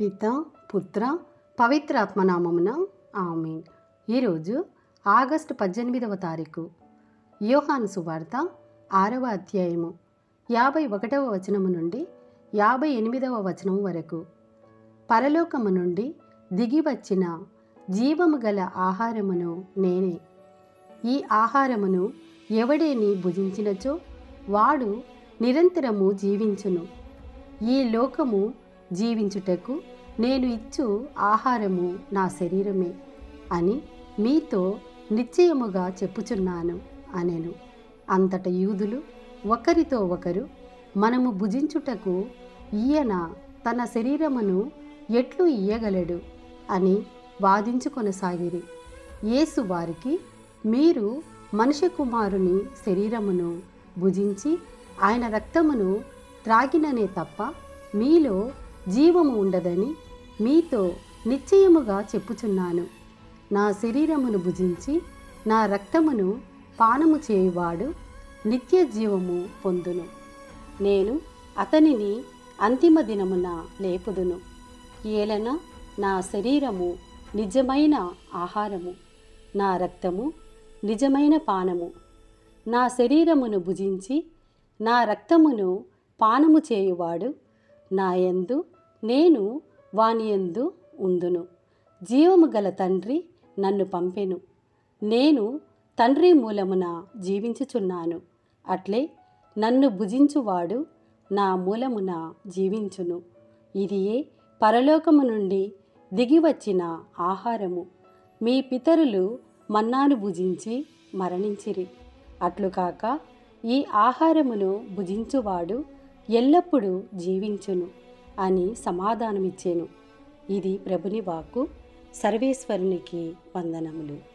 పిత పుత్ర పవిత్రాత్మనామమున ఆమె ఈరోజు ఆగస్టు పద్దెనిమిదవ తారీఖు యోహాను సువార్త ఆరవ అధ్యాయము యాభై ఒకటవ వచనము నుండి యాభై ఎనిమిదవ వచనం వరకు. పరలోకము నుండి దిగి వచ్చిన జీవము గల ఆహారమును నేనే. ఈ ఆహారమును ఎవడేని భుజించినచో వాడు నిరంతరము జీవించును. ఈ లోకము జీవించుటకు నేను ఇచ్చు ఆహారము నా శరీరమే అని మీతో నిశ్చయముగా చెప్పుచున్నాను అనెను. అంతట యూదులు ఒకరితో ఒకరు మనము భుజించుటకు ఈయన తన శరీరమును ఎట్లు ఇయ్యగలడు అని వాదించుకొనసాగిరి యేసు వారికి మీరు మనిషి కుమారుని శరీరమును భుజించి ఆయన రక్తమును త్రాగిననే తప్ప మీలో జీవము ఉండదని మీతో నిశ్చయముగా చెప్పుచున్నాను. నా శరీరమును భుజించి నా రక్తమును పానము చేయువాడు నిత్య జీవము పొందును. నేను అతనిని అంతిమ దినమున లేపుదును. ఏలన నా శరీరము నిజమైన ఆహారము నా రక్తము నిజమైన పానము. నా శరీరమును భుజించి నా రక్తమును పానము చేయువాడు నా యందు నేను వాని యందు ఉందును. జీవము గల తండ్రి నన్ను పంపెను. నేను తండ్రి మూలమున జీవించుచున్నాను. అట్లే నన్ను భుజించువాడు నా మూలమున జీవించును. ఇదియే పరలోకము నుండి దిగివచ్చిన ఆహారము. మీ పితరులు మన్నాను భుజించి మరణించిరి. అట్లు కాక ఈ ఆహారమును భుజించువాడు ఎల్లప్పుడూ జీవించును. అని సమాధానమిచ్చాను. ఇది ప్రభుని వాక్కు. సర్వేశ్వరునికి వందనములు.